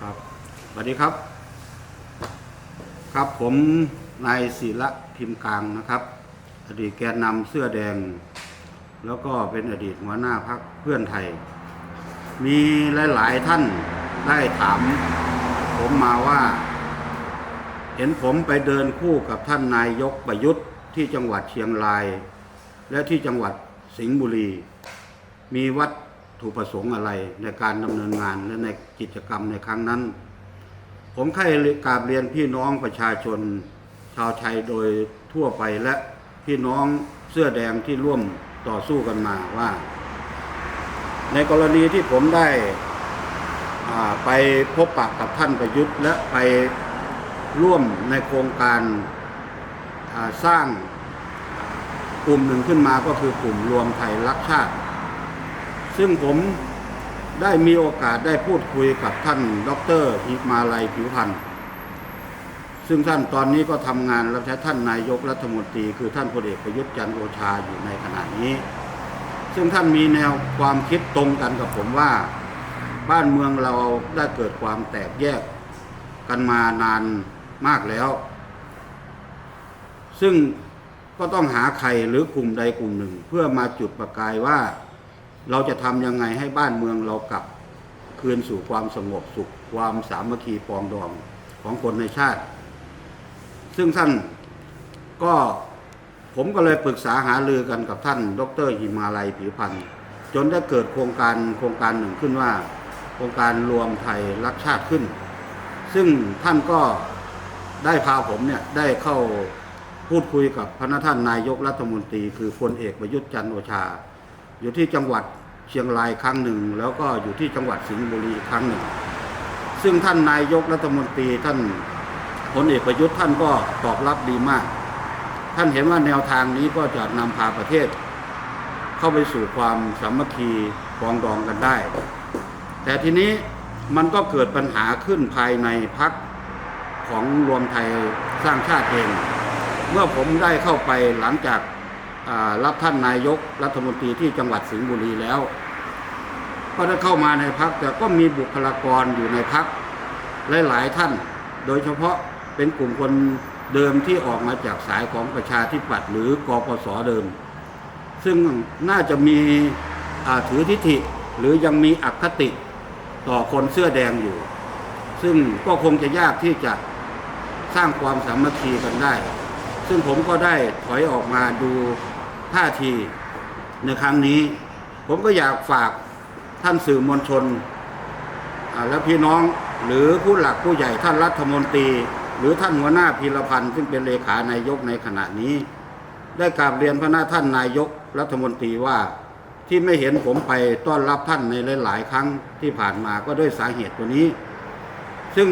ครับสวัสดีครับ ครับผมนายศิระพิมพ์กลางนะครับ อดีตแกนนำเสื้อแดง แล้วก็เป็นอดีตหัวหน้าพักเพื่อนไทย มีหลาย ๆ ท่านได้ถาม ผมมาว่า เห็นผมไปเดินคู่กับท่านนายกประยุทธ์ที่จังหวัดเชียงราย และที่จังหวัดสิงห์บุรี มีวัต ถุประสงค์อะไรในการดำเนินงานและในกิจกรรมในครั้งนั้น ผมใครกราบเรียนพี่น้องประชาชน ชาวไทยโดยทั่วไปและพี่น้องเสื้อแดงที่ร่วมต่อสู้กันมาว่า ในกรณีที่ผมได้ไปพบปะกับท่านประยุทธ์ และไปร่วมในโครงการสร้างกลุ่มหนึ่งขึ้นมาก็คือกลุ่มรวมไทยรักชาติ ซึ่งผมได้มีโอกาสได้พูดคุยกับท่าน ดรฮิมาลัยผิวพันธ์ซึ่งท่านตอนนี้ก็ทำงานรับใช้ท่านนายกรัฐมนตรี คือท่านพลเอกประยุทธ์จันทร์โอชาอยู่ในขณะนี้ ซึ่งท่านมีแนวความคิดตรงกันกับผมว่า บ้านเมืองเราได้เกิดความแตกแยกกันมานานมากแล้ว ซึ่งก็ต้องหาใครหรือกลุ่มใดกลุ่มหนึ่ง เพื่อมาจุดประกายว่า เราจะทำยังไงให้บ้านเมืองเรากลับคืนสู่ความสงบสุข ความสามัคคีปรองดองของคนในชาติ ซึ่งท่านก็ผมก็เลยปรึกษาหารือกันกับท่าน ดรหิมาลัยผิวพันธ์จนได้เกิดโครงการโครงการหนึ่งขึ้นว่า โครงการรวมไทยรักชาติขึ้น ซึ่งท่านก็ได้พาผมเนี่ยได้เข้าพูดคุยกับพระท่านนายกรัฐมนตรี คือพลเอกประยุทธ์จันทร์โอชา อยู่ที่จังหวัดเชียงรายครั้งหนึ่ง แล้วก็อยู่ที่จังหวัดสิงห์บุรีครั้งหนึ่ง ซึ่งท่านนายกรัฐมนตรีท่านพลเอกประยุทธ์ท่านก็ตอบรับดีมาก ท่านเห็นว่าแนวทางนี้ก็จะนำพาประเทศ เข้าไปสู่ความสามัคคีปองดองกันได้ แต่ทีนี้มันก็เกิดปัญหาขึ้นภายในพักของรวมไทยสร้างชาติเอง เมื่อผมได้เข้าไปหลังจาก รับท่านนายกรัฐมนตรีที่จังหวัดสิงห์บุรีแล้วก็ได้เข้ามาในพักแต่ก็มีบุคลากรอยู่ในพักหลาย ๆ ท่าน โดยเฉพาะเป็นกลุ่มคนเดิมที่ออกมาจากสายของประชาธิปัตย์หรือกปสเดิม ซึ่งน่าจะมีถือทิฐิหรือยังมีอคติต่อคนเสื้อแดงอยู่ ซึ่งก็คงจะยากที่จะสร้างความสามัคคีกันได้ ซึ่งผมก็ได้ถอยออกมาดู ท่าทีในครั้งนี้ ผมก็อยากฝากท่านสื่อมวลชน และพี่น้องหรือผู้หลักผู้ใหญ่ท่านรัฐมนตรี หรือท่านหัวหน้าพีรพันธ์ซึ่งเป็นเลขานายกในขณะนี้ ได้กราบเรียนพระหน้าท่านนายกรัฐมนตรีว่าที่ไม่เห็นผมไปต้อนรับท่านในหลาย ๆ ครั้งที่ผ่านมาก็ด้วยสาเหตุตัวนี้ ซึ่ง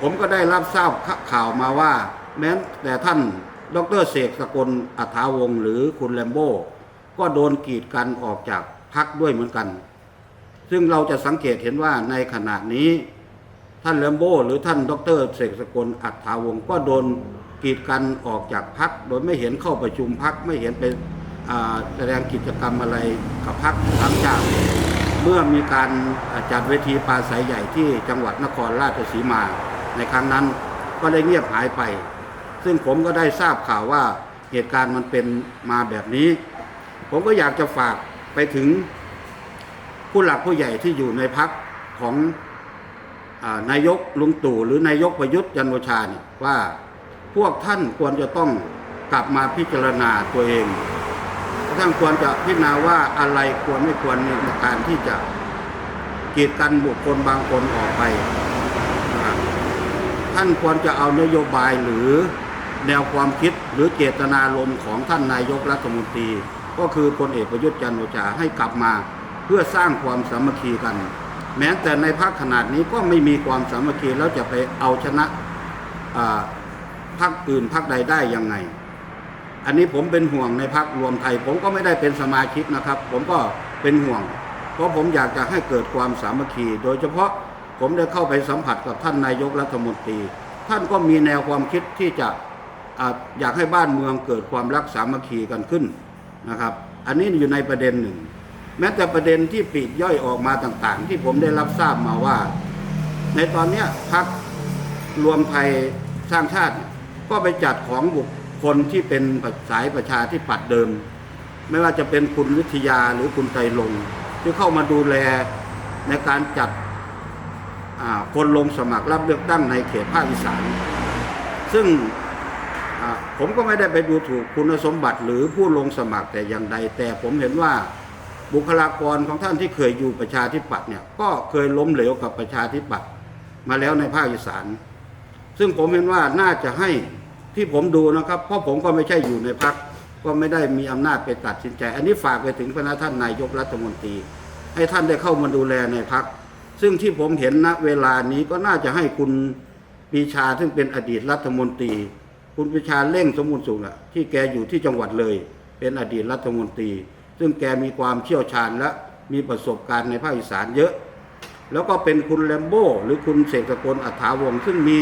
ผมก็ได้รับทราบข่าวมาว่า แม้แต่ท่าน ดรเสกสกลอัฐาวงศ์หรือคุณแลมโบ้ก็โดนกีดกันออกจากพักด้วยเหมือนกัน ซึ่งเราจะสังเกตเห็นว่าในขณะนี้ท่านแลมโบ้หรือท่านดรเสกสกลอัฐาวงศ์ก็โดนกีดกันออกจากพักโดยไม่เห็นเข้าประชุมพักไม่เห็นไปแสดงกิจกรรมอะไรกับพักหลังจากเมื่อมีการจัดเวทีปราศัยใหญ่ที่จังหวัดนครราชสีมาในครั้งนั้นก็ได้เงียบหายไป ซึ่งผมก็ได้ทราบข่าวว่าเหตุการณ์มันเป็นมาแบบนี้ ผมก็อยากจะฝากไปถึงผู้หลักผู้ใหญ่ที่อยู่ในพักของอนายกลุงตู่หรือนายกประยุทธ์จันโอชาเนี่ยว่าพวกท่านควรจะต้องกลับมาพิจารณาตัวเองท่านควรจะพิจารณาว่าอะไรควรไม่ควรในการที่จะกีดกันบุคคลบางคนออกไป ท่านควรจะเอานโยบายหรือ แนวความคิดหรือเจตนารมณ์ของท่านนายกรัฐมนตรี ก็คือพลเอกประยุทธ์จันทร์โอชาให้กลับมา เพื่อสร้างความสามัคคีกัน แม้แต่ในภาคขนาดนี้ก็ไม่มีความสามัคคีแล้วจะไปเอาชนะพรรคอื่นพรรคใดได้ยังไง อันนี้ผมเป็นห่วงในพักรวมไทย ผมก็ไม่ได้เป็นสมาชิกนะครับ ผมก็เป็นห่วง เพราะผมอยากจะให้เกิดความสามัคคี โดยเฉพาะผมได้เข้าไปสัมผัสกับท่านนายกรัฐมนตรี ท่านก็มีแนวความคิดที่จะ อยากให้บ้านเมืองเกิดความรักสามัคคีกันขึ้นนะครับ อันนี้อยู่ในประเด็นหนึ่ง แม้แต่ประเด็นที่ปีกย่อยออกมาต่างๆ ที่ผมได้รับทราบมาว่า ในตอนนี้พักรวมไทยสร้างชาติ ก็ไปจัดของบุคคลที่เป็นสายประชาที่ปัดเดิม ไม่ว่าจะเป็นคุณวิทยาหรือคุณไตรลงที่เข้ามาดูแลในการจัดคนลงสมัครรับเลือกตั้งในเขตภาคอีสาน ซึ่ง ผมก็ไม่ได้ไปดูถูกคุณสมบัติหรือผู้ลงสมัครแต่อย่างใด แต่ผมเห็นว่าบุคลากรของท่านที่เคยอยู่ประชาธิปัตย์เนี่ยก็เคยล้มเหลวกับประชาธิปัตย์มาแล้วในภาคอีสาน ซึ่งผมเห็นว่าน่าจะให้ที่ผมดูนะครับ เพราะผมก็ไม่ใช่อยู่ในพักก็ไม่ได้มีอำนาจไปตัดสินใจ อันนี้ฝากไปถึงพระท่านนายกรัฐมนตรี ให้ท่านได้เข้ามาดูแลในพักซึ่งที่ผมเห็นณเวลานี้ก็น่าจะให้คุณปีชาซึ่งเป็นอดีตรัฐมนตรี คุณปรีชาเร่งสมบูรณ์สุขอะที่แกอยู่ที่จังหวัดเลย เป็นอดีตรัฐมนตรี ซึ่งแกมีความเชี่ยวชาญและมีประสบการณ์ในภาคอีสานเยอะ แล้วก็เป็นคุณแลมโบ้หรือคุณเสกสกลอัฐาวงซึ่งมี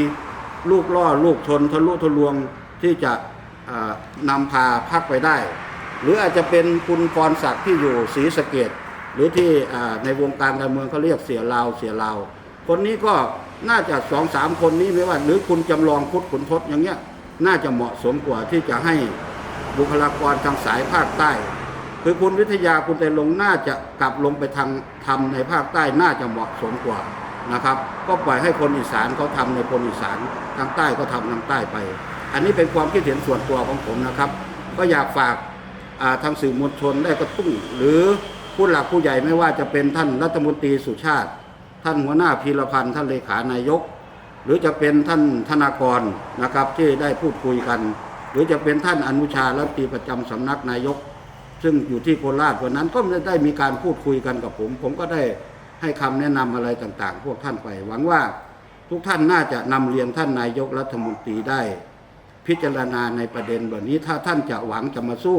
ลูกล่อลูกชนทะลุทะลวงที่จะนำพาพักไปได้ หรืออาจจะเป็นคุณกรศักดิ์ที่อยู่ศรีสะเกดหรือที่ในวงการการเมืองเขาเรียกเสียลาวเสียลาวคนนี้ก็น่าจะสองสามคนนี้ไม่ว่า หรือคุณจำลองพุทธขุนทศอย่างเงี้ย น่าจะเหมาะสมกว่าที่จะให้บุคลากรทางสายภาคใต้ คือคุณวิทยาคุณไตรลงน่าจะกลับลงไปทางทำในภาคใต้น่าจะเหมาะสมกว่านะครับ ก็ปล่อยให้คนอีสานเขาทำในคนอีสานทางใต้ก็ทำทางใต้ไป อันนี้เป็นความคิดเห็นส่วนตัวของผมนะครับ ก็อยากฝากาทางสื่อมวลชนได้กระตุ้นหรือผู้หลักผู้ใหญ่ไม่ว่าจะเป็นท่านรัฐมนตรีสุชาติ ท่านหัวหน้าพีรพันธ์ท่านเลขานายก หรือจะเป็นท่านธนากรนะครับที่ได้พูดคุยกัน หรือจะเป็นท่านอนุชารัตีประจำสำนักนายก ซึ่งอยู่ที่โคราชวันนั้นก็ได้มีการพูดคุยกันกับผม ผมก็ได้ให้คำแนะนำอะไรต่างๆ พวกท่านไปหวังว่าทุกท่านน่าจะนำเรียนท่านนายกรัฐมนตรีได้ พิจารณาในประเด็นแบบนี้ถ้าท่านจะหวังจะมาสู้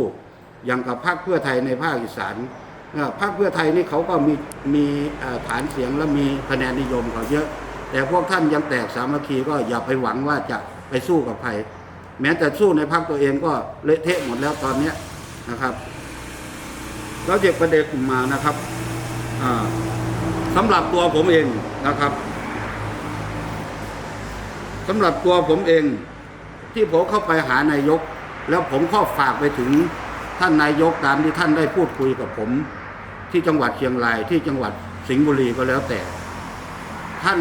อย่างกับพรรคเพื่อไทยในภาคอีสานพรรคเพื่อไทยนี่เขาก็มีมีฐานเสียงและมีคะแนนนิยมเขาเยอะ แต่พวกท่านยังแตกสามัคคีก็อย่าไปหวังว่าจะไปสู้กับใครแม้แต่สู้ในพรรคตัวเองก็เละเทะหมดแล้วตอนเนี้นะครับแล้วเด็กประเด็นมานะครับอ่าสำหรับตัวผมเองนะครับสำหรับตัวผมเองที่ผมเข้าไปหานายก แล้วผมก็ฝากไปถึงท่านนายกตามที่ท่านได้พูดคุยกับผม ที่จังหวัดเชียงรายที่จังหวัดสิงห์บุรีก็แล้วแต่ ท่าน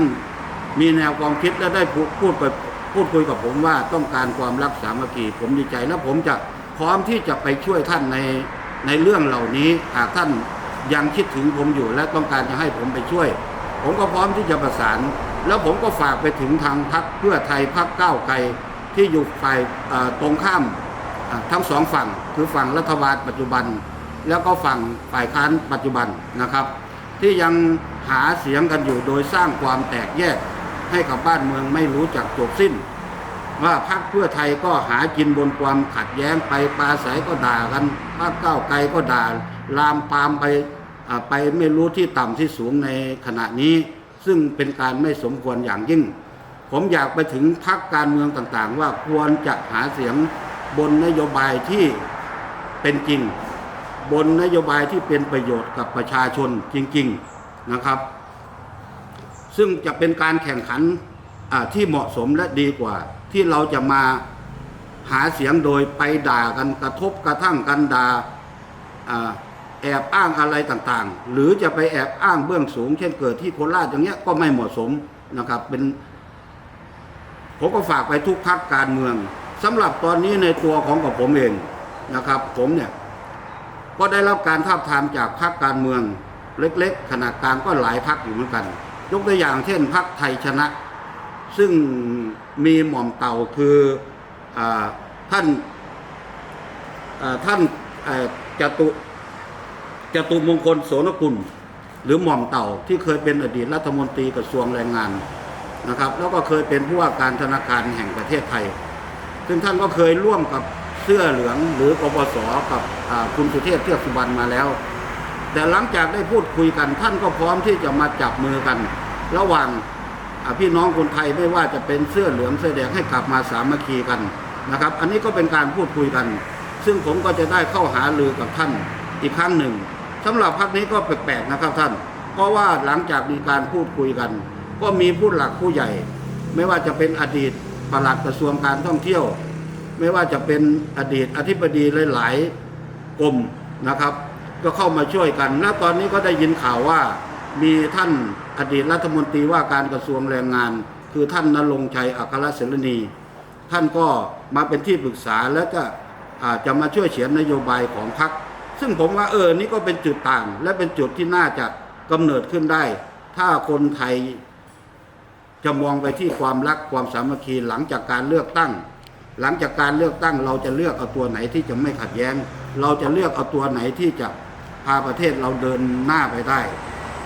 มีแนวความคิดและได้พูดไปพูดคุยกับผมว่าต้องการความรักสามัคคีผมดีใจและผมจะพร้อมที่จะไปช่วยท่านในในเรื่องเหล่านี้หากท่านยังคิดถึงผมอยู่และต้องการจะให้ผมไปช่วย ผมก็พร้อมที่จะประสาน แล้วผมก็ฝากไปถึงทางพรรคเพื่อไทยพรรคก้าวไกลที่อยู่ฝ่ายตรงข้ามทั้งสองฝั่งคือฝั่งรัฐบาลปัจจุบัน แล้วก็ฝั่งฝ่ายค้านปัจจุบันนะครับ ที่ยังหาเสียงกันอยู่โดยสร้างความแตกแยก ให้กับบ้านเมืองไม่รู้จักจบสิ้น ว่าพรรคเพื่อไทยก็หากินบนความขัดแย้งไปปราศัยก็ด่ากันพรรคก้าวไกลก็ด่าลามปามไปไปไม่รู้ที่ต่ำที่สูงในขณะนี้ ซึ่งเป็นการไม่สมควรอย่างยิ่ง ผมอยากไปถึงพรรคการเมืองต่างๆ ว่าควรจะหาเสียงบนนโยบายที่เป็นจริง บนนโยบายที่เป็นประโยชน์กับประชาชนจริง ๆนะครับ ซึ่งจะเป็นการแข่งขันที่เหมาะสมและดีกว่า ที่เราจะมาหาเสียงโดยไปด่ากันกระทบกระทั่งกันด่าอ่าแอบอ้างอะไรต่างๆ หรือจะไปแอบอ้างเบื้องสูง เช่นเกิดที่โคราชอย่างเงี้ยก็ไม่เหมาะสมนะครับเป็นผมก็ฝากไปทุกพักการเมืองสำหรับตอนนี้ในตัวของกับผมเองนะครับ ผมเนี่ยก็ได้รับการทาบทามจากพรรคการเมือง เล็ก ๆ ขนาดกลางก็หลายพรรคอยู่เหมือนกัน ยกตัวอย่างเช่นพรรคไทยชนะ ซึ่งมีหม่อมเต่าคืออท่านาท่านจตุจตุมงคลโสนกุล หรือหม่อมเต่าที่เคยเป็นอดีตรัฐมนตรีกระทรวงแรงงานนะครับ แล้วก็เคยเป็นผู้ว่าการธนาคารแห่งประเทศไทย ซึ่งท่านก็เคยร่วมกับเสื้อเหลืองหรือกปสกับคุณสุเทพเทือกสุบรรณมาแล้ว แต่หลังจากได้พูดคุยกัน ท่านก็พร้อมที่จะมาจับมือกัน ระหว่างพี่น้องคนไทยไม่ว่าจะเป็นเสื้อเหลืองเสื้อแดงให้กลับมาสามัคคีกันนะครับ อันนี้ก็เป็นการพูดคุยกัน ซึ่งผมก็จะได้เข้าหาลือกับท่านอีกครั้งหนึ่งสำหรับพักนี้ก็แปลกๆนะครับท่าน เพราะว่าหลังจากมีการพูดคุยกัน ก็มีผู้หลักผู้ใหญ่ ไม่ว่าจะเป็นอดีตปลัดกระทรวงการท่องเที่ยว ไม่ว่าจะเป็นอดีตอธิบดีหลาย ๆกรมนะครับ ก็เข้ามาช่วยกัน แล้วตอนนี้ก็ได้ยินข่าวว่า มีท่านอดีตรัฐมนตรีว่าการกระทรวงแรงงาน คือท่านนรงชัยอัครเสรณี ท่านก็มาเป็นที่ปรึกษาแล้วก็อาจจะมาช่วยเขียนนโยบายของพรรคซึ่งผมว่าเออนี่ก็เป็นจุดต่าง และเป็นจุดที่น่าจะกำเนิดขึ้นได้ ถ้าคนไทยจะมองไปที่ความรักความสามัคคีหลังจากการเลือกตั้ง หลังจากการเลือกตั้งเราจะเลือกเอาตัวไหนที่จะไม่ขัดแย้ง เราจะเลือกเอาตัวไหนที่จะ พาประเทศเราเดินหน้าไปได้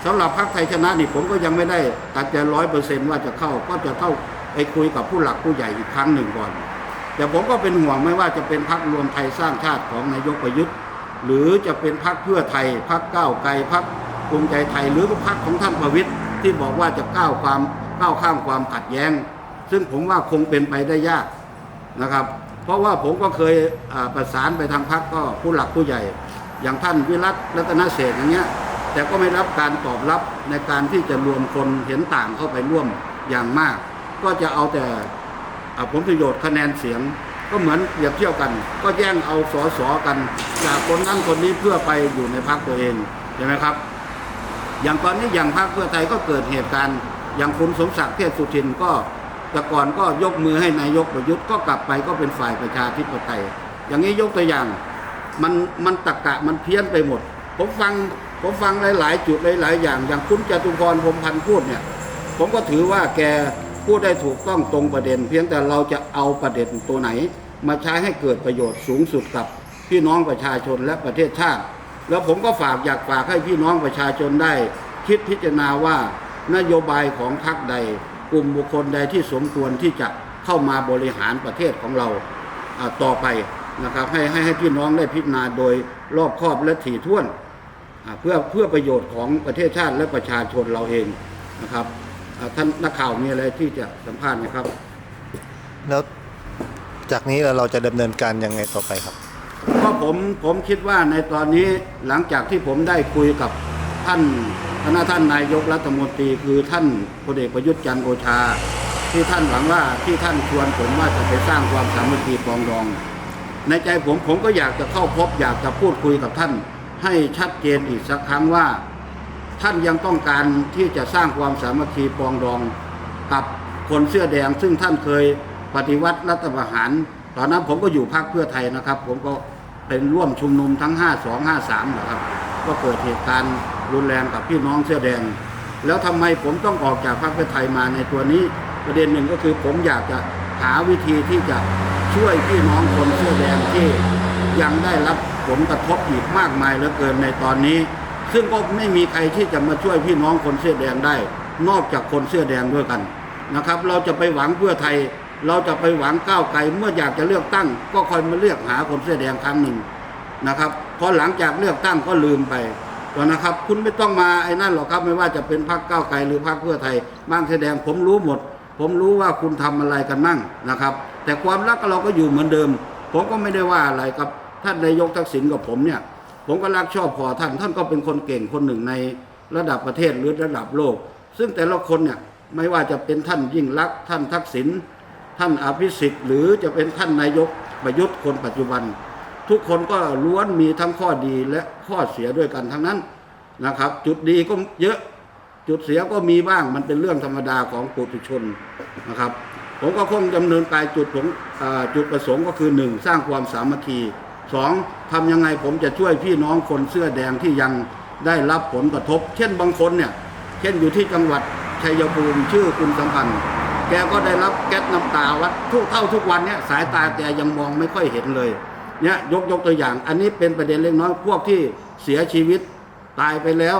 สำหรับพรรคไทยชนะนี่ผมก็ยังไม่ได้ตัดใจร้อยเปอร์เซนต์ว่าจะเข้าก็จะเข้าไปคุยกับผู้หลักผู้ใหญ่อีกครั้งหนึ่งก่อน แต่ผมก็เป็นห่วงไม่ว่าจะเป็นพรรครวมไทยสร้างชาติของนายกประยุทธ์ หรือจะเป็นพรรคเพื่อไทยพรรคก้าวไกลพรรคภูมิใจไทยหรือพรรคของท่านประวิตยที่บอกว่าจะก้าวความก้าวข้ามความขัดแย้ง ซึ่งผมว่าคงเป็นไปได้ยากนะครับ เพราะว่าผมก็เคยประสานไปทางพรรคก็ผู้หลักผู้ใหญ่ อย่างท่านวิรัตรัตนเศษอย่างเงี้ยแต่ก็ไม่รับการตอบรับในการที่จะรวมคนเห็นต่างเข้าไปร่วมอย่างมาก ก็จะเอาแต่อ่าผลประโยชน์คะแนนเสียง ก็เหมือนเปรียบเทียบกัน ก็แย่งเอาสอสอกันจากคนนั้นคนนี้เพื่อไปอยู่ในพรรคตัวเองใช่ไหมครับ อย่างตอนนี้อย่างพรรคเพื่อไทยก็เกิดเหตุการณ์ อย่างคุณสมศักดิ์เทพสุทินก็แต่ก่อนก็ยกมือให้นายกประยุทธ์ก็กลับไปก็เป็นฝ่ายประชาธิปไตย อย่างนี้ยกตัวอย่าง มันมันตะกะมันเพี้ยนไปหมด ผมฟังผมฟังหลาย ๆ จุดหลาย ๆ อย่าง อย่างคุณจตุพรพรมพันธ์พูดเนี่ย ผมก็ถือว่าแกพูดได้ถูกต้องตรงประเด็น เพียงแต่เราจะเอาประเด็นตัวไหน มาใช้ให้เกิดประโยชน์สูงสุดกับพี่น้องประชาชนและประเทศชาติ แล้วผมก็ฝากอยากฝากให้พี่น้องประชาชนได้ คิดพิจารณาว่านโยบายของพรรคใด กลุ่มบุคคลใดที่สมควรที่จะเข้ามาบริหารประเทศของเราต่อไป นะครับให้ให้ให้พี่น้องได้พิจารณาโดยรอบคอบและถี่ถ้วนอ่าเพื่อเพื่อประโยชน์ของประเทศชาติและประชาชนเราเองนะครับอ่าท่านนักข่าวมีอะไรที่จะสัมภาษณ์ไหมครับ แล้วจากนี้เราจะดำเนินการยังไงต่อไปครับก็ผมผมคิดว่าในตอนนี้หลังจากที่ผมได้คุยกับท่านคณะท่านนายกรัฐมนตรีคือท่านพลเอกประยุทธ์จันทร์โอชา ที่ท่านหวังว่าที่ท่านชวนผมว่าจะไปสร้างความสามัคคีปรองดอง ในใจผมผมก็อยากจะเข้าพบอยากจะพูดคุยกับท่าน ให้ชัดเจนอีกสักครั้งว่า ท่านยังต้องการที่จะสร้างความสามัคคีปองดองกับคนเสื้อแดง ซึ่งท่านเคยปฏิวัติรัฐประหาร ตอนนั้นผมก็อยู่พรรคเพื่อไทยนะครับ ผมก็เป็นร่วมชุมนุมทั้ง 52 53นะครับก็เกิดเหตุการณ์รุนแรงกับพี่น้องเสื้อแดง แล้วทำไมผมต้องออกจากพรรคเพื่อไทยมาในตัวนี้ ประเด็นหนึ่งก็คือผมอยากจะหาวิธีที่จะ ช่วยพี่น้องคนเสื้อแดงที่ยังได้รับผลกระทบอีกมากมายเหลือเกินในตอนนี้ ซึ่งก็ไม่มีใครที่จะมาช่วยพี่น้องคนเสื้อแดงได้ นอกจากคนเสื้อแดงด้วยกันนะครับ เราจะไปหวังเพื่อไทย เราจะไปหวังก้าวไกลเมื่ออยากจะเลือกตั้ง ก็คอยมาเลือกหาคนเสื้อแดงครั้งหนึ่งนะครับพอหลังจากเลือกตั้งก็ลืมไปนะครับ คุณไม่ต้องมาไอ้นั่นหรอกครับไม่ว่าจะเป็นพรรคก้าวไกลหรือพรรคเพื่อไทยบ้างเสื้อแดงผมรู้หมด ผมรู้ว่าคุณทำอะไรกันมั่งนะครับ แต่ความรักเราก็อยู่เหมือนเดิม ผมก็ไม่ได้ว่าอะไรกับท่านนายกทักษิณกับผมเนี่ย ผมก็รักชอบพอท่าน ท่านก็เป็นคนเก่งคนหนึ่งในระดับประเทศหรือระดับโลก ซึ่งแต่ละคนเนี่ยไม่ว่าจะเป็นท่านยิ่งรักท่านทักษิณท่านอภิสิทธิ์หรือจะเป็นท่านนายกประยุทธ์คนปัจจุบัน ทุกคนก็ล้วนมีทั้งข้อดีและข้อเสียด้วยกันทั้งนั้นนะครับ จุดดีก็เยอะ จุดเสียก็มีบ้างมันเป็นเรื่องธรรมดาของปุถุชนนะครับ ผมก็คงดำเนินการจุดผมอ่าจุดประสงค์ก็คือหนึ่งสร้างความสามัคคีสองทำยังไงผมจะช่วยพี่น้องคนเสื้อแดงที่ยังได้รับผลกระทบ เช่นบางคนเนี่ยเช่นอยู่ที่จังหวัดชัยภูมิชื่อคุณสัมพันธ์ แกก็ได้รับแก๊สน้ำตาวัดทุกเท่าทุกวันเนี่ยสายตาแกยังมองไม่ค่อยเห็นเลยเนี่ยยกยกตัวอย่าง อันนี้เป็นประเด็นเล็กน้อยพวกที่เสียชีวิตตายไปแล้ว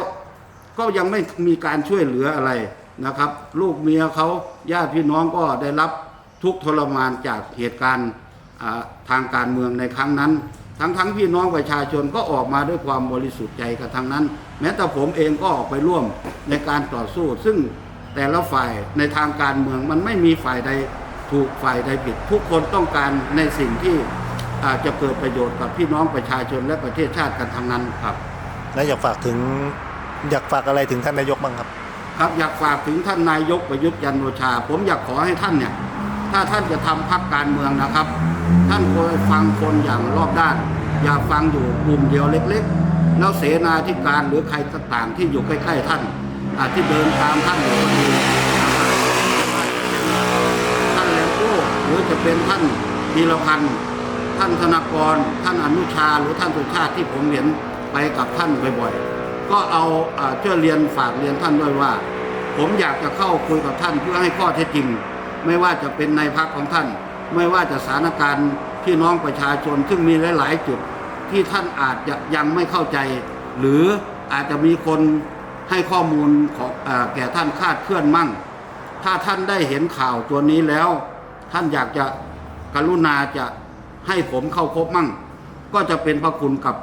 ก็ยังไม่มีการช่วยเหลืออะไรนะครับ ลูกเมียเขาญาติพี่น้องก็ได้รับทุกทรมานจากเหตุการณ์ทางการเมืองในครั้งนั้น ทั้งทั้งพี่น้องประชาชนก็ออกมาด้วยความบริสุทธิ์ใจกันทั้งนั้น แม้แต่ผมเองก็ออกไปร่วมในการต่อสู้ ซึ่งแต่ละฝ่ายในทางการเมืองมันไม่มีฝ่ายใดถูกฝ่ายใดผิด ทุกคนต้องการในสิ่งที่อาจจะเกิดประโยชน์กับพี่น้องประชาชนและประเทศชาติกันทั้งนั้นครับ แล้วอยากฝากถึง อยากฝากอะไรถึงท่านนายกบ้างครับ ครับอยากฝากถึงท่านนายกประยุทธ์จันทร์โอชา ผมอยากขอให้ท่านเนี่ย ถ้าท่านจะทำพักการเมืองนะครับ ท่านควรฟังคนอย่างรอบด้าน อย่าฟังอยู่กลุ่มเดียวเล็กๆ แล้วเสนาธิการหรือใครต่างๆ ที่อยู่ใกล้ๆท่านอาที่เดินตามท่านอยู่ก็ดีท่านแลมโก้หรือจะเป็นท่านธีรพันธ์ท่านธนากร ท่านอนุชาหรือท่านสุชาติที่ผมเห็นไปกับท่านบ่อยๆ ก็เอาอ่าช่วยเรียนฝากเรียนท่านด้วยว่า ผมอยากจะเข้าคุยกับท่านเพื่อให้ข้อเท็จจริง ไม่ว่าจะเป็นในพักของท่าน ไม่ว่าจะสถานการณ์พี่น้องประชาชนซึ่งมีหลาย ๆ จุดที่ท่านอาจจะยังไม่เข้าใจ หรืออาจจะมีคนให้ข้อมูลของอแก่ท่านคาดเคลื่อนมั่ง ถ้าท่านได้เห็นข่าวตัวนี้แล้ว ท่านอยากจะกรุณาจะให้ผมเข้าพบมั่ง ก็จะเป็นพระคุณกับ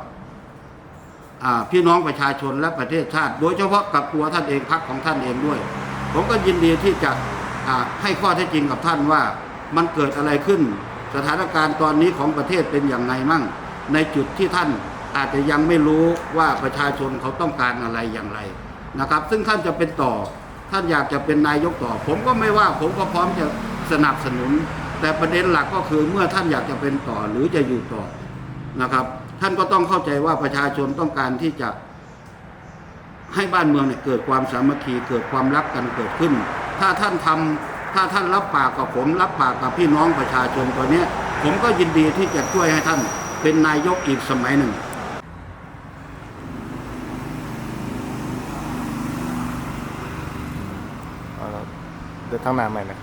พี่น้องประชาชนและประเทศชาติ โดยเฉพาะกับตัวท่านเองพรรคของท่านเองด้วย ผมก็ยินดีที่จะให้ข้อเท็จจริงกับท่านว่ามันเกิดอะไรขึ้น สถานการณ์ตอนนี้ของประเทศเป็นอย่างไรมั่ง ในจุดที่ท่านอาจจะยังไม่รู้ว่าประชาชนเขาต้องการอะไรอย่างไรนะครับ ซึ่งท่านจะเป็นต่อท่านอยากจะเป็นนายกต่อ ผมก็ไม่ว่าผมก็พร้อมจะสนับสนุน แต่ประเด็นหลักก็คือเมื่อท่านอยากจะเป็นต่อหรือจะอยู่ต่อนะครับ ท่านก็ต้องเข้าใจว่าประชาชนต้องการที่จะให้บ้านเมืองเนี่ยเกิดความสามัคคีเกิดความรักกันเกิดขึ้น ถ้าท่านทำถ้าท่านรับปากกับผม รับปากกับพี่น้องประชาชนตัวเนี้ยผมก็ยินดีที่จะช่วยให้ท่านเป็นนายกอีกสมัยหนึ่งเอาละเดินทางหน้าใหม่นะ